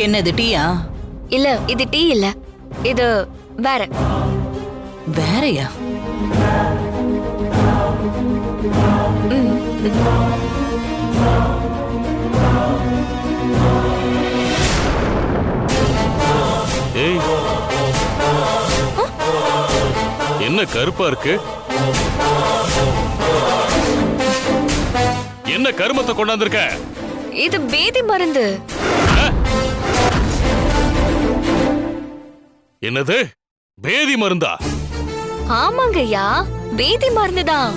என்னது டீயா? இல்ல இது டீ இல்ல. இது வேற. வேறயா? ஏய். என்ன கருப்பா இருக்கு? என்ன கருமத்தை கொண்டாந்துருக்க? இது பேதி மருந்து. என்னது? பேதி மருந்தா? ஆமாங்கய்யா பேதி மருந்து தான்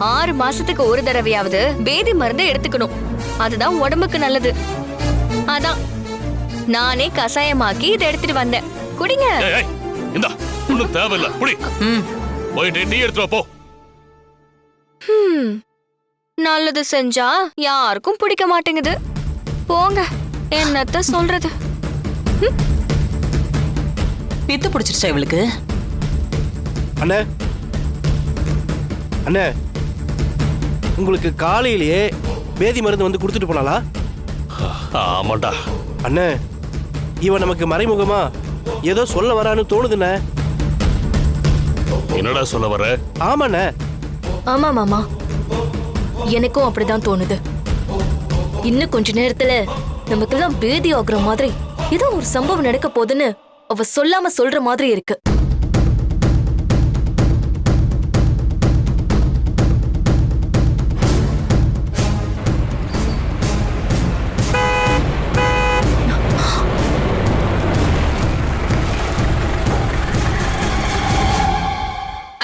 ஆறு மாசத்துக்கு ஒரு தடவையாவது பேதி மருந்து எடுத்துக்கணும். அதுதான் உடம்புக்கு நல்லது. அதான். நானே கசாயமாக்கி இதை எடுத்துட்டு வந்தேன். குடிங்க. இந்தா ஒண்ணும் தேவையில்ல. ம். போயிட்டு டீ எடுத்துட்டு போ. நல்லது செஞ்சா யாருக்கும் பிடிக்க மாட்டேங்குது. போங்க என்னத்த சொல்றது? பித்து பிடிச்சிருச்சா இவளுக்கு? அண்ணே. அண்ணே உங்களுக்கு காலையிலேயே பேதி மருந்து வந்து கொடுத்துட்டு போனாளா? ஆமாண்டா. அண்ணே இவன் நமக்கு மறைமுகமா ஏதோ சொல்ல வரான்னு தோணுதுண்ணே. என்னடா சொல்ல வர? ஆமாண்ணே. ஆமா மாமா. எனக்கும் அப்படிதான் தோணுது. இன்னும் கொஞ்ச நேரத்துல நமக்கெல்லாம் பேதி ஆகுற மாதிரி ஏதோ ஒரு சம்பவம் நடக்க போகுதுன்னு அவ சொல்லாம சொல்ற மாதிரி இருக்கு.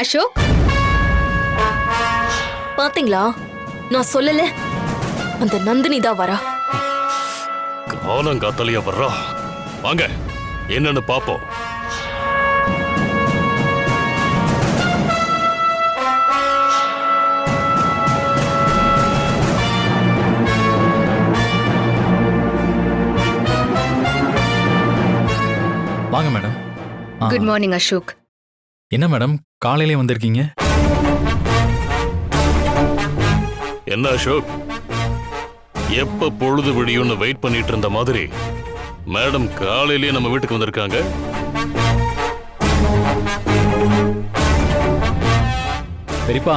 அசோக்? பாத்தீங்களா? நான் சொல்லல. அந்த நந்தினி தான் வரா. காலங்காத்தலையா வர்றா? வாங்க என்னன்னு பாப்போம் வாங்க மேடம். குட் மார்னிங் அசோக் என்ன மேடம்? காலையிலே வந்திருக்கீங்க? என்ன அசோக் எப்ப பொழுது விடியும்னு வெயிட் பண்ணிட்டு இருந்த மாதிரி மேடம் காலையிலேயே நம்ம வீட்டுக்கு வந்திருக்காங்க. பெரியப்பா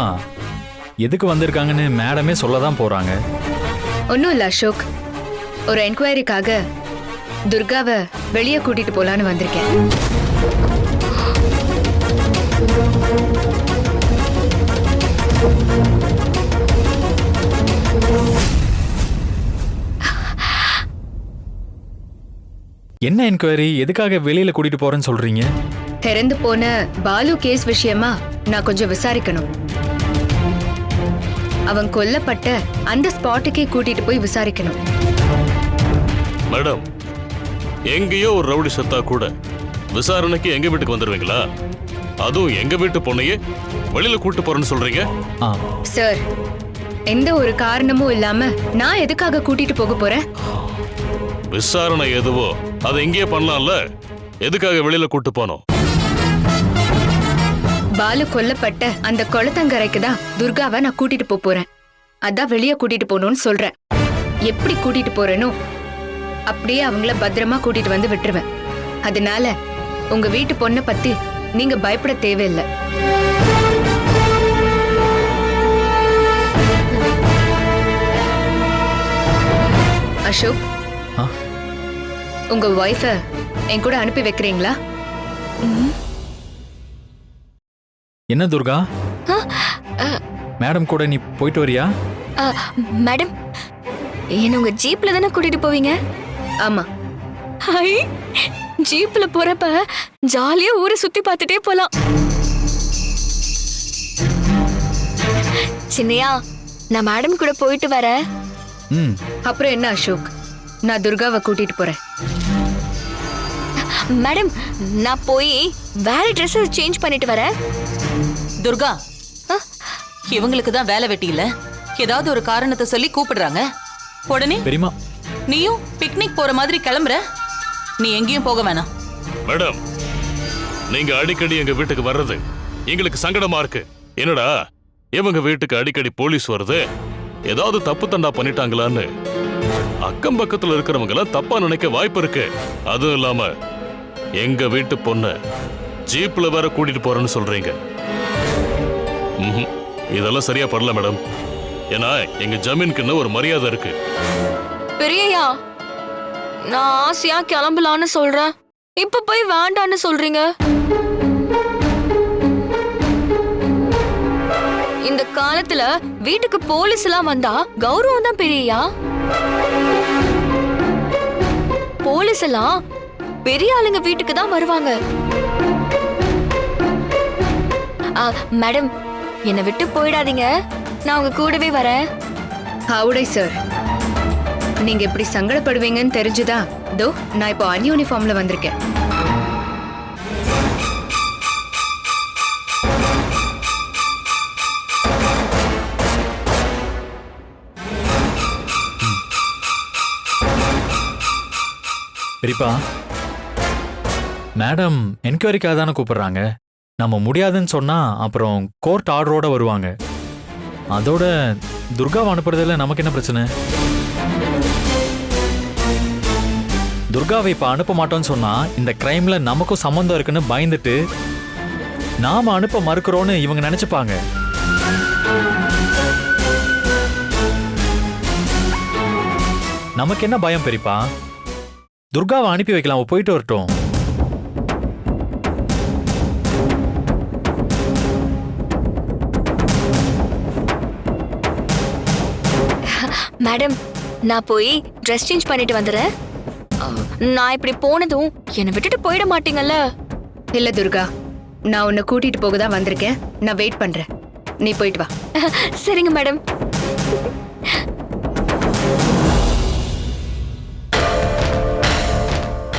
எதுக்கு வந்திருக்காங்கன்னு மேடமே சொல்ல தான் போறாங்க. ஒன்றும் இல்லை அசோக். ஒரு என்கொயரிக்காக துர்காவை வெளியே கூட்டிட்டு போலான்னு வந்திருக்கேன். என்ன என்கொயரி எதுக்காக வெளியில கூட்டிட்டு போறேன்னு சொல்றீங்க? திறந்து போன பாலு கேஸ் விஷயமா நான் கொஞ்சம் விசாரிக்கணும். அவன் கொல்லப்பட்ட அந்த ஸ்பாட்டுக்கே கூட்டிட்டு போய் விசாரிக்கணும். மேடம் எங்கேயோ ஒரு ரவுடி செத்தா கூட விசாரணைக்கு எங்க வீட்டுக்கு வந்துருவீங்களா? அதுவும் எங்க வீட்டு பொண்ணையே வெளியில கூட்டு போறேன்னு சொல்றீங்க? சார் எந்த ஒரு காரணமும் இல்லாம நான் எதுக்காக கூட்டிட்டு போக போறேன்? விசாரணை எதுவோ அதை இங்கேயே பண்ணலாம்ல? எதுக்காக வெளியில கூட்டு போனோம்? பாலு கொல்லப்பட்ட அந்த குளத்தங்கரைக்கு தான் துர்காவை நான் கூட்டிட்டு போப் போறேன். அதான் வெளியே கூட்டிட்டு போகணும்னு சொல்றேன். எப்படி கூட்டிட்டு போறேனோ அப்படியே அவங்கள பத்திரமா கூட்டிட்டு வந்து விட்டுருவேன். அதனால உங்க வீட்டு பொண்ணை பத்தி நீங்க பயப்பட தேவையில்லை. அசோக்? ஆ? உங்க ஒய்ஃப என் கூட அனுப்பி வைக்கிறீங்களா? என்ன துர்கா? மேடம் கூட நீ போயிட்டு வரியா? மேடம் என்ன உங்க ஜீப்ல தானே கூட்டிட்டு போவீங்க? ஆமா. ஹை ஜீப்ல போறப்ப ஜாலியா ஊரை சுத்தி பார்த்துட்டே போலாம். சின்னையா நான் மேடம் கூட போயிட்டு வரேன். ம். அப்புறம் என்ன அசோக்? நான் துர்காவை கூட்டிட்டு போறேன். மேடம் நான் போய் வேற ட்ரெஸ் சேஞ்ச் பண்ணிட்டு வரேன். துர்கா இவங்களுக்கு தான் வேலை வெட்டி இல்ல. ஏதாவது ஒரு காரணத்தை சொல்லி கூப்பிடுறாங்க. உடனே பெரியமா நீயும் பிக்னிக் போற மாதிரி கிளம்புற. நீ எங்கேயும் போக வேணாம். மேடம் நீங்க அடிக்கடி எங்க வீட்டுக்கு வர்றது எங்களுக்கு சங்கடமா இருக்கு. என்னடா இவங்க வீட்டுக்கு அடிக்கடி போலீஸ் வருது? ஏதாவது தப்பு தண்டா பண்ணிட்டாங்களான்னு? அக்கம் பக்கத்துல இருக்கிறவங்க எல்லாம் தப்பா நினைக்க வாய்ப்பு இருக்கு. அதுவும் இல்லாம எங்க வீட்டு பொண்ண ஜீப்ல வேற கூட்டிட்டு போறேன்னு சொல்றீங்க. இதெல்லாம் சரியா படல மேடம். ஏன்னா எங்க ஜமீனுக்குன்னு ஒரு மரியாதை இருக்கு. பெரியயா நான் ஆசையா கிளம்பலான்னு சொல்றேன். இப்ப போய் வேண்டான்னு சொல்றீங்க? இந்த காலத்துல வீட்டுக்கு போலீஸ் எல்லாம் வந்தா கௌரவம் தான் பெரியயா போலீஸ் எல்லாம் பெரிய ஆளுங்க வீட்டுக்கு தான் வருவாங்க. ஆ, மேடம் என்னை விட்டு போயிடாதீங்க. நான் உங்க கூடவே வரேன். ஹவுடை சார் நீங்க இப்படி சங்கடப்படுவீங்கன்னு தெரிஞ்சுதா? தோ நான் இப்போ அன்யூனிஃபார்ம்ல வந்திருக்கேன். பெரியப்பா மேடம் என்கொயரிக்காக தானே கூப்பிடுறாங்க. நம்ம முடியாதுன்னு சொன்னால் அப்புறம் கோர்ட் ஆர்டரோட வருவாங்க. அதோட துர்காவை அனுப்புறதுல நமக்கு என்ன பிரச்சனை? துர்காவை இப்போ அனுப்ப மாட்டோம்னு சொன்னால் இந்த க்ரைமில் நமக்கும் சம்மந்தம் இருக்குன்னு பயந்துட்டு நாம் அனுப்ப மறுக்கிறோன்னு இவங்க நினச்சிப்பாங்க. நமக்கு என்ன பயம் பெரியப்பா? துர்காவை அனுப்பி வைக்கலாம்? போயிட்டு வரட்டும். மேடம் நான் போய் ட்ரெஸ் சேஞ்ச் பண்ணிட்டு வந்துடுறேன். நான் இப்படி போனதும் என்னை விட்டுட்டு போயிட மாட்டீங்கல்ல? இல்ல துர்கா நான் உன்னை கூட்டிட்டு போக தான் வந்திருக்கேன். நான் வெயிட் பண்றேன். நீ போயிட்டு வா. சரிங்க மேடம்.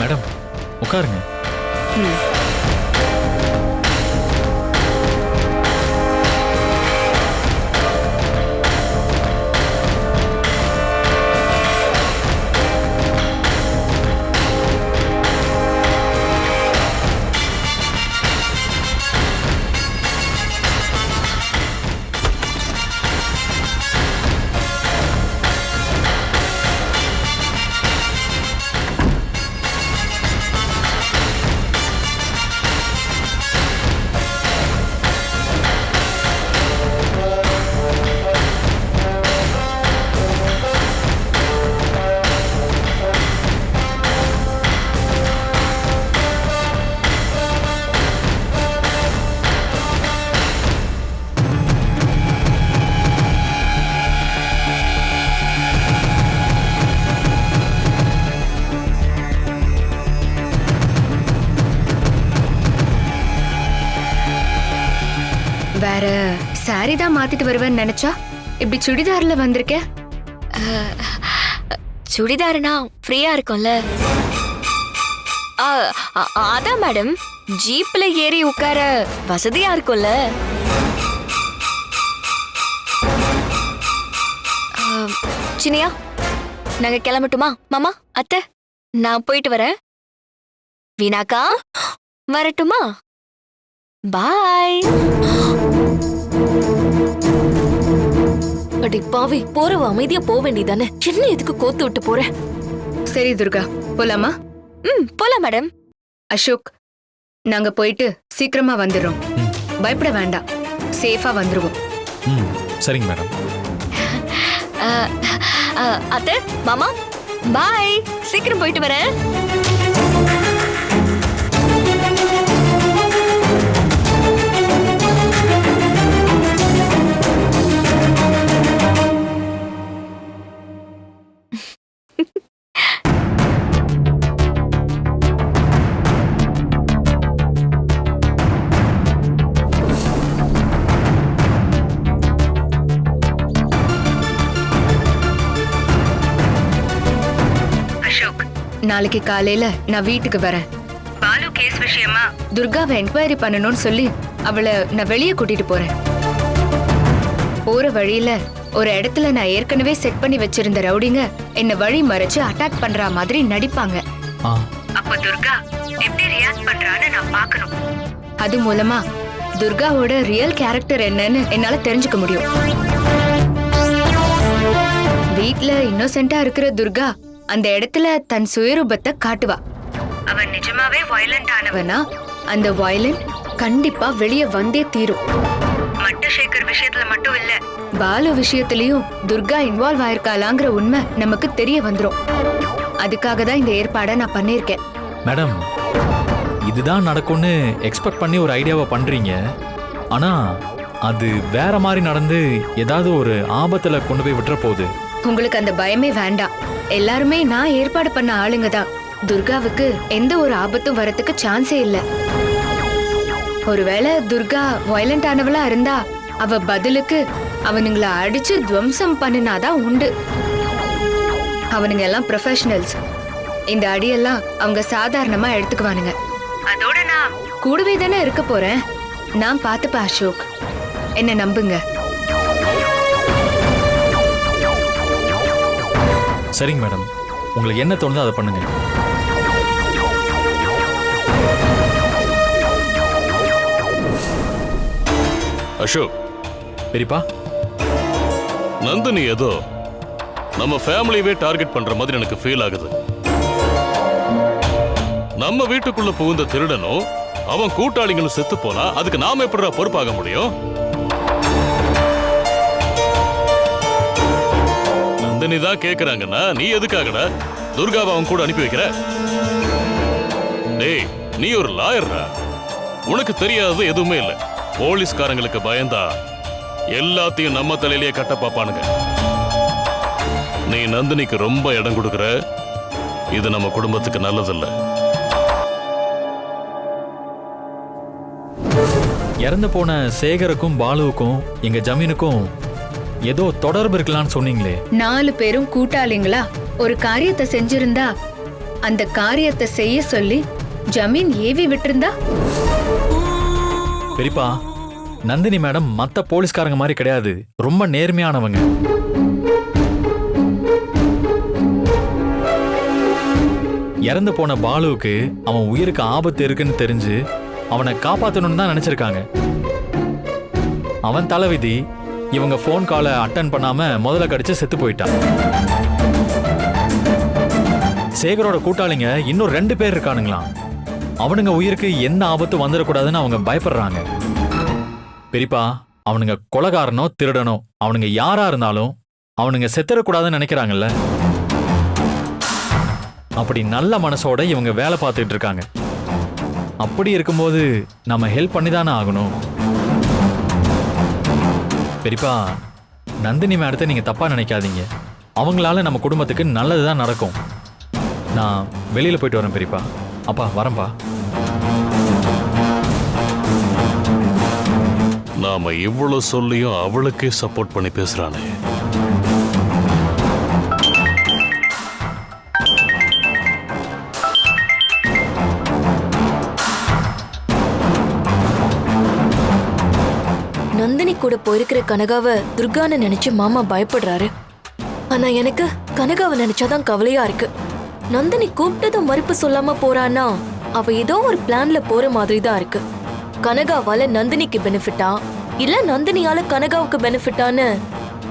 மேடம் உட்காருங்க. மாத்திட்டு வருவேன்னு நினைச்சா? இப்படி சுடிதார்ல வந்திருக்க? சுடிதாருனா ஃப்ரீயா இருக்கும்ல. ஆ, அதான் மேடம். ஜீப்ல ஏறி உட்கார வசதியா இருக்கும்ல. சினியா நாங்க கிளம்பட்டுமா? மாமா அத்தை நான் போயிட்டு வரேன். வீணாக்கா வரட்டுமா? பாய். அடி பாவி போறவ அமைதியா போக வேண்டியதானே? என்ன எதுக்கு கோத்து விட்டு போற? சரி துர்கா போலாமா? ம் போலாம் மேடம். அசோக் நாங்க போயிட்டு சீக்கிரமா வந்துடுறோம். பயப்பட வேண்டாம். சேஃபா வந்துருவோம். ம் சரிங்க மேடம். அத்தை மாமா பாய் சீக்கிரம் போயிட்டு வரேன். நாளைக்கு காலையில நான் வீட்டுக்கு வரேன். பாலு கேஸ் விஷயமா? துர்காவை என்கொயரி பண்ணணும்னு சொல்லி அவளை நான் வெளியே கூட்டிட்டு போறேன். போற வழியில ஒரு இடத்துல நான் ஏற்கனவே செட் பண்ணி வச்சிருந்த ரவுடிங்க என்ன வழி மறைச்சு அட்டாக் பண்ற மாதிரி நடிப்பாங்க. அப்ப துர்கா எப்படி ரியாக்ட் பண்றான்னு நான் பார்க்கணும். அது மூலமா துர்காவோட ரியல் கேரக்டர் என்னன்னு என்னால தெரிஞ்சுக்க முடியும். வீட்ல இன்னோசென்ட்டா இருக்கிற துர்கா அந்த இடத்துல தன் சுயரூபத்தை காட்டுவா. அவ நிஜமாவே வயலண்ட் ஆனவனா. அந்த வயலண்ட் கண்டிப்பா வெளிய வந்தே தீரும். மட்டு சேகர் விஷயத்துல மட்டும் இல்ல. பாலு விஷயத்திலயும் துர்கா இன்வால்வ் ஆயிருக்காளாங்கிற உண்மை நமக்கு தெரிய வந்துரும். அதுக்காக தான் இந்த ஏற்பாடை நான் பண்ணியிருக்கேன். மேடம் இதுதான் நடக்கும்னு எக்ஸ்பெக்ட் பண்ணி ஒரு ஐடியாவை பண்றீங்க. ஆனா அது வேற மாதிரி நடந்து ஏதாவது ஒரு ஆபத்துல கொண்டு போய் விட்டுற போகுது. உங்களுக்கு அந்த பயமே வேண்டாம். எல்லாருமே நான் ஏற்பாடு பண்ண ஆளுங்க தான். துர்காவுக்கு எந்த ஒரு ஆபத்தும் வரத்துக்கு சான்ஸே இல்ல. ஒருவேளை துர்கா வயலண்ட் ஆனவளா இருந்தா அவ பதிலுக்கு அவனுங்கள அடிச்சு துவம்சம் பண்ணினாதான் உண்டு. அவனுங்க எல்லாம் ப்ரொஃபஷனல்ஸ் இந்த அடியெல்லாம் அவங்க சாதாரணமா எடுத்துக்குவானுங்க. அதோட நான் கூடவே தானே இருக்க போறேன்? நான் பார்த்துப்பேன் அசோக். என்ன நம்புங்க? சரிங்க மேடம். உங்களுக்கு என்ன தோணுதோ அதை பண்ணுங்க. அசோக். பெரியப்பா. நந்தினி ஏதோ நம்ம ஃபேமிலியவே டார்கெட் பண்ற மாதிரி எனக்கு ஃபீல் ஆகுது. நம்ம வீட்டுக்குள்ள புகுந்த திருடனும் அவன் கூட்டாளிங்களும் செத்து போனா அதுக்கு நாம எப்படிடா பொறுப்பாக முடியும்? நந்தினி தான் கேக்குறாங்கன்னா நீ எதுக்காகடா? துர்காவை அவன் கூட அனுப்பி வைக்கிற? டேய் நீ ஒரு லாயர்டா உனக்கு தெரியாதது எதுவுமே இல்ல. போலீஸ்காரங்களுக்கு பயந்தா எல்லாத்தையும் நம்ம தலையிலேயே கட்ட பாப்பானுங்க நீ நந்தினிக்கு ரொம்ப இடம் கொடுக்குற? இது நம்ம குடும்பத்துக்கு நல்லதில்ல. இறந்து போன சேகருக்கும் பாலுவுக்கும் எங்க ஜமீனுக்கும் ஏதோ தொடர்பு இருக்கலாம்னு சொன்னீங்களே. நாலு பேரும் கூட்டாளிங்களா? ஒரு காரியத்தை செஞ்சிருந்தா அந்த காரியத்தை செய்ய சொல்லி ஜமீன் ஏவி விட்டிருந்தா? பெரியப்பா நந்தினி மேடம் மத்த போலீஸ்காரங்க மாதிரி கிடையாது. ரொம்ப நேர்மையானவங்க. இறந்து போன பாலுவுக்கு அவன் உயிருக்கு ஆபத்து இருக்குன்னு தெரிஞ்சு அவனை காப்பாத்தணும்னு தான் நினைச்சிருக்காங்க. அவன் தலைவிதி இவங்க ஃபோன் காலை அட்டன் பண்ணாம முதல்ல கடிச்சு செத்து போயிட்டான் சேகரோட கூட்டாளிங்க இன்னும் ரெண்டு பேர் இருக்கானுங்களாம். அவனுங்க உயிருக்கு எந்த ஆபத்து வந்துடக்கூடாதுன்னு அவங்க பயப்படுறாங்க. பெரியப்பா அவனுங்க கொலகாரனோ திருடனோ அவனுங்க யாரா இருந்தாலும் அவனுங்க செத்துடக்கூடாதுன்னு நினைக்கிறாங்கல்ல? அப்படி நல்ல மனசோட இவங்க வேலை பார்த்துட்டு இருக்காங்க. அப்படி இருக்கும்போது நம்ம ஹெல்ப் பண்ணி தானே ஆகணும். பெரியப்பா நந்தினி மேடத்தை நீங்கள் தப்பாக நினைக்காதீங்க. அவங்களால நம்ம குடும்பத்துக்கு நல்லது தான் நடக்கும். நான் வெளியில் போயிட்டு வரேன் பெரியப்பா. அப்பா வரேன்ப்பா நாம இவ்வளவு சொல்லியும் அவளுக்கே சப்போர்ட் பண்ணி பேசுறானே. கூட போயிருக்கிற கனகாவை துர்கான்னு நினைச்சு மாமா பயப்படுறாரு. ஆனா எனக்கு கனகாவை நினைச்சாதான் கவலையா இருக்கு. நந்தினி கூப்பிட்டதும் மறுப்பு சொல்லாம போறான்னா அவ ஏதோ ஒரு பிளான்ல போற மாதிரி தான் இருக்கு. கனகாவால நந்தினிக்கு பெனிஃபிட்டா இல்ல நந்தினியால கனகாவுக்கு பெனிஃபிட்டான்னு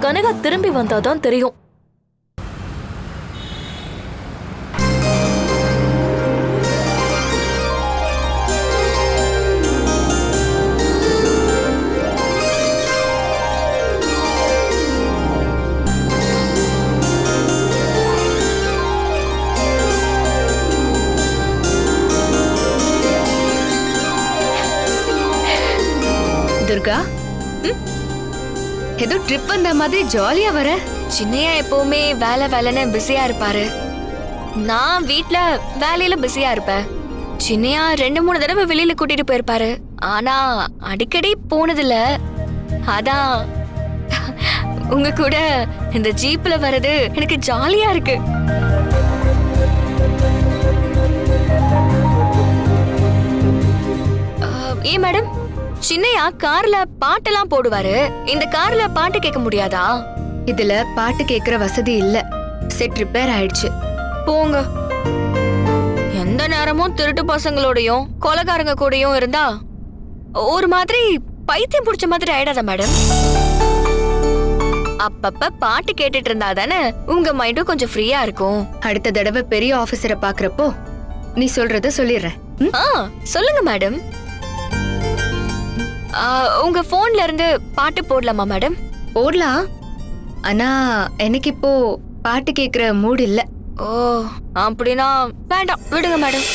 கனகா திரும்பி வந்தாதான் தெரியும். மாதிரி ஜாலியா வர. சின்னையா எப்பவுமே வேலை வேலைன்னு பிஸியா இருப்பாரு. நான் வீட்ல வேலையில பிஸியா இருப்பேன். சின்னையா ரெண்டு மூணு தடவை வெளியில கூட்டிட்டு போயிருப்பாரு. ஆனா அடிக்கடி போனதில்ல. அதான் உங்க கூட இந்த ஜீப்ல வர்றது எனக்கு ஜாலியா இருக்கு. ஏன் மேடம்? சின்னையா கார்ல பாட்டெல்லாம் போடுவாரு. இந்த கார்ல பாட்டு கேட்க முடியாதா? இதுல பாட்டு கேக்குற வசதி இல்ல. செட் ரிப்பேர் ஆயிடுச்சு. போங்க. எந்த நேரமும் திருட்டு பசங்களோடயும் கொலைகாரங்க கூடயும் இருந்தா ஒரு மாதிரி பைத்தியம் பிடிச்ச மாதிரி ஆயிடாத மேடம். அப்பப்ப பாட்டு கேட்டுட்டு இருந்தா தானே உங்க மைண்டும் கொஞ்சம் ஃப்ரீயா இருக்கும். அடுத்த தடவை பெரிய ஆபீசரை பாக்குறப்போ நீ சொல்றத சொல்லிடுறேன். சொல்லுங்க மேடம். உங்க போன்ல இருந்து பாட்டு போடலாமா மேடம்? போடலாம். ஆனா எனக்கு இப்போ பாட்டு கேக்குற மூடு இல்ல. ஓ அப்படின்னா வேண்டாம். விடுங்க மேடம்.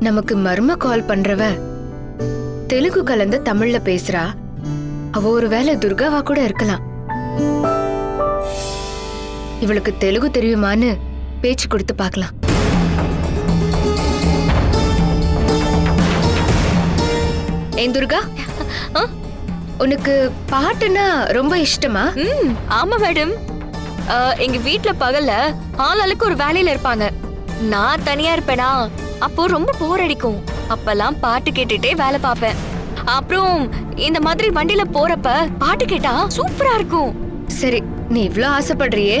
நமக்கு மர்ம கால் பண்றவ தெலுங்கு கலந்து தமிழ்ல பேசுறா. அவ ஒருவேளை துர்காவா கூட இருக்கலாம். இவளுக்கு தெலுங்கு தெரியுமான்னு பேச்சு கொடுத்து பார்க்கலாம். ஏன் துர்கா? உனக்கு பாட்டுனா ரொம்ப இஷ்டமா? ம் ஆமா மேடம். எங்க வீட்ல பகல்ல ஆளாளுக்கு ஒரு வேலையில இருப்பாங்க. நான் தனியா இருப்பேனா? அப்போ ரொம்ப போர் அடிக்கும். அப்பெல்லாம் பாட்டு கேட்டுட்டே வேலை பார்ப்பேன். அப்புறம் இந்த மாதிரி வண்டியில போறப்ப பாட்டு கேட்டா சூப்பரா இருக்கும். சரி நீ இவ்ளோ ஆசைப்படுறியே.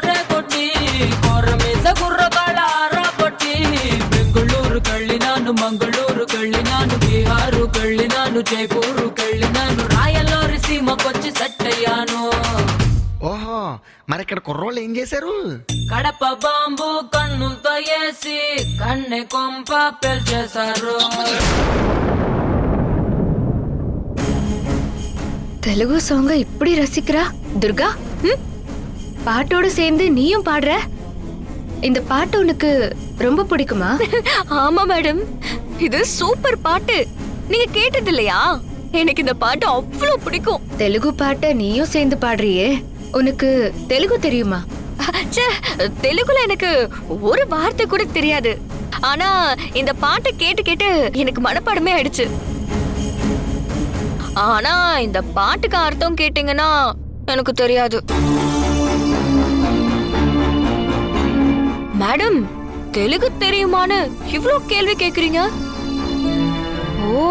ఇక్కడ కుర్రోళ్ళు ఏం చేశారు కడప బాంబు కన్నులతో వేసి కన్నె కొంప పెల్చేశారు தெலுங்கு சாங்க இப்படி ரசிக்கிறா துர்கா ம்? பாட்டோட சேர்ந்து நீயும் பாடுற இந்த பாட்டு உனக்கு ரொம்ப பிடிக்குமா ஆமா மேடம் இது சூப்பர் பாட்டு நீங்க கேட்டது இல்லையா எனக்கு இந்த பாட்டு அவ்வளவு பிடிக்கும் தெலுங்கு பாட்டை நீயும் சேர்ந்து பாடுறியே உனக்கு தெலுங்கு தெரியுமா? ச்சே தெலுங்குல எனக்கு ஒரு வார்த்தை கூட தெரியாது. ஆனா இந்த பாட்டை கேட்டு கேட்டு எனக்கு மனப்பாடமே ஆயிடுச்சு. ஆனா இந்த பாட்டுக்கு அர்த்தம் கேட்டீங்கன்னா எனக்கு தெரியாது. மேடம் தெலுங்கு தெரியுமான்னு இவ்ளோ கேள்வி கேக்குறீங்க? ஓ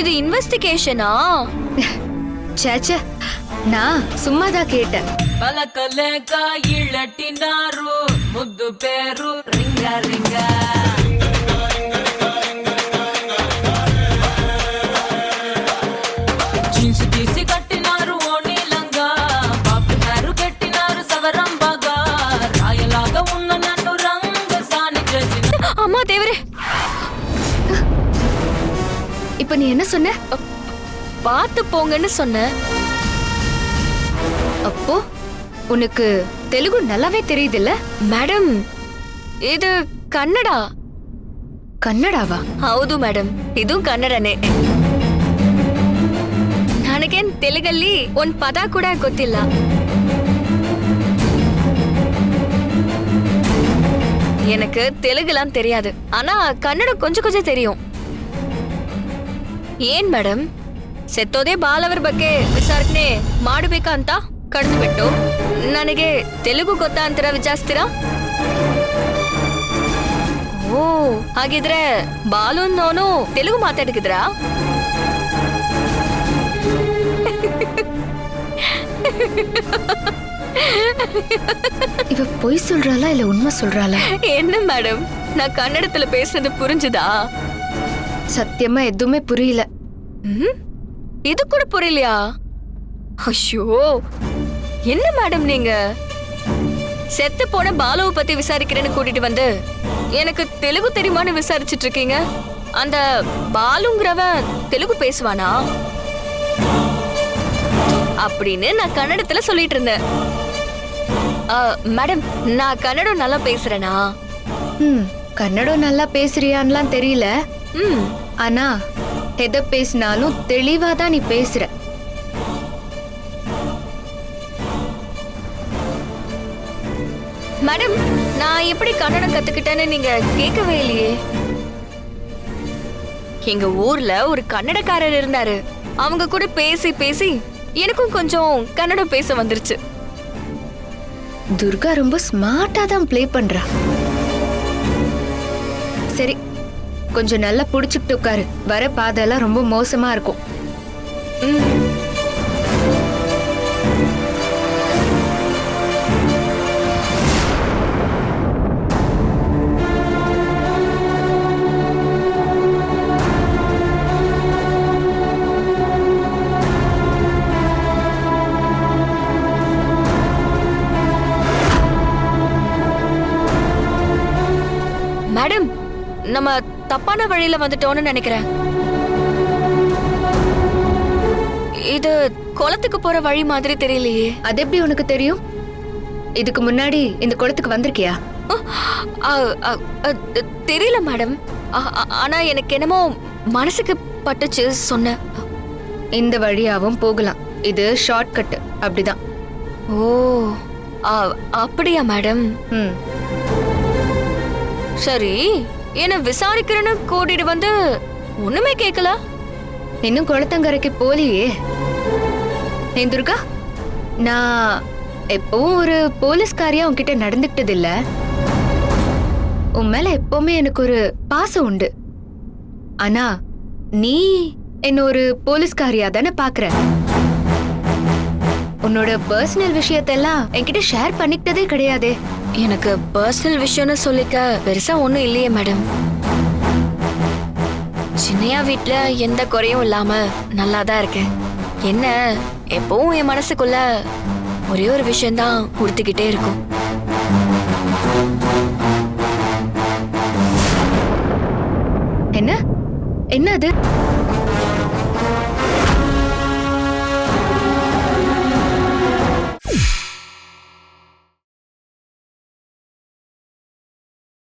இது இன்வெஸ்டிகேஷனா? சேச்சே நான் சும்மாதான் கேட்டேன் పలకలేక ఇళ్ళటినారు ముద్దు పేరు రింగ రింగ జీన్స్ తీసి కట్టినారు ఓణీలంగా పాపి హేరు కట్టినారు సవరం బాగా రాయలాగా ఉన్న నన్ను రంగ సాని చేసిన அம்மா தேவரே இப்ப நீ என்ன சொன்ன பார்த்து போங்கன்னு சொன்னேன் அப்போ உனக்கு தெலுங்கு நல்லாவே தெரியுதுல்ல மேடம் இது ಕನ್ನಡ ಕನ್ನಡವಾ ಹೌದು ಮೇಡಮ್ ಇದು ಕನ್ನಡನೇ ನನಗೇನ್ ತೆಲುಗಲ್ಲಿ ಒಂದ್ ಪದ ಕೂಡ ಗೊತ್ತಿಲ್ಲ எனக்கு தெலுங்குலாம் தெரியாது ஆனா கன்னடம் கொஞ்சம் கொஞ்சம் தெரியும் ಏನ್ ಮೇಡಮ್ ಸೆತ್ತೋದೇ ಬಾಲವರ ಬಗ್ಗೆ ವಿಚಾರಣೆ ಮಾಡಬೇಕಾ ಅಂತ ಕಡ್ದು ಬಿಟ್ಟು ನನಗೆ ತೆಲುಗು ಗೊತ್ತಾ ಅಂತೀರಾ ವಿಚಾರಿಸ್ತೀರಾ ಓ ಹಾಗಿದ್ರೆ ಬಾಲು ಅನ್ನೋನು ತೆಲುಗು ಮಾತಾಡಿದ್ರಾ இவ பொய் சொல்றாளா இல்ல உண்மை சொல்றாளா என்ன மேடம் நான் கன்னடத்துல பேசுறது புரிஞ்சுதா சத்தியமா எதுவுமே புரியல ம்? இது கூட புரியலையா ஐயோ என்ன மேடம் நீங்க? செத்து போன பாலுவை பத்தி விசாரிக்கிறேன்னு கூட்டிட்டு வந்து எனக்கு தெலுங்கு தெரியுமான்னு விசாரிச்சிட்டு இருக்கீங்க? அந்த பாலுங்கிறவன் தெலுங்கு பேசுவானா? அப்படின்னு நான் கன்னடத்துல சொல்லிட்டு இருந்தேன். ஆ, மேடம் நான் கன்னடம் நல்லா பேசுறேனா? ம் கன்னடம் நல்லா பேசுறியான்லாம் தெரியல. ம். ஆனா எதை பேசினாலும் தெளிவா தான் நீ பேசுற. மேடம் நான் எப்படி கன்னடம் கத்துக்கிட்டேன்னு நீங்க கேட்கவே இல்லையே. எங்க ஊர்ல ஒரு கன்னடக்காரர் இருந்தாரு. அவங்க கூட பேசி பேசி எனக்கும் கொஞ்சம் கன்னடம் பேச வந்துருச்சு. துர்கா ரொம்ப ஸ்மார்ட்டா தான் ப்ளே பண்றா. சரி கொஞ்சம் நல்லா புடிச்சுக்கிட்டு உட்காரு. வர பாதையெல்லாம் ரொம்ப மோசமா இருக்கும். மேடம் வழியில வந்துட்டோம்னு நினைக்கிறேன். இது குளத்துக்கு போற வழி மாதிரி தெரியலையே. அது எப்படி உனக்கு தெரியும்? இதுக்கு முன்னாடி இந்த குளத்துக்கு வந்திருக்கியா? தெரியல மேடம். ஆனா எனக்கு என்னமோ மனசுக்கு பட்டுச்சு சொன்னேன். இந்த வழியாவும் போகலாம். இது ஷார்ட் கட் அப்படிதான். ஓ அப்படியா மேடம்? ம். சரி. என்ன விசாரிக்கிறேன்னு கூட்டிட்டு வந்து ஒண்ணுமே கேட்கல இன்னும் குளத்தங்கரைக்கு போலியே. ஏன் துர்கா நான் எப்பவும் ஒரு போலீஸ்காரியா உன்கிட்ட நடந்துக்கிட்டது இல்ல உன் மேல எப்பவுமே எனக்கு ஒரு பாசம் உண்டு. ஆனா நீ என்ன ஒரு போலீஸ்காரியா தானே பாக்குற. உன்னோட பர்சனல் விஷயத்தெல்லாம் என்கிட்ட ஷேர் பண்ணிக்கிட்டதே கிடையாதே. எனக்கு பர்சனல் விஷயம்னு சொல்லிக்க பெருசா ஒண்ணும் இல்லையே மேடம் சின்னையா வீட்ல எந்த குறையும் இல்லாம நல்லா தான் இருக்கேன். என்ன எப்பவும் என் மனசுக்குள்ள ஒரே ஒரு விஷயம்தான் கொடுத்துக்கிட்டே இருக்கும். என்ன? என்ன அது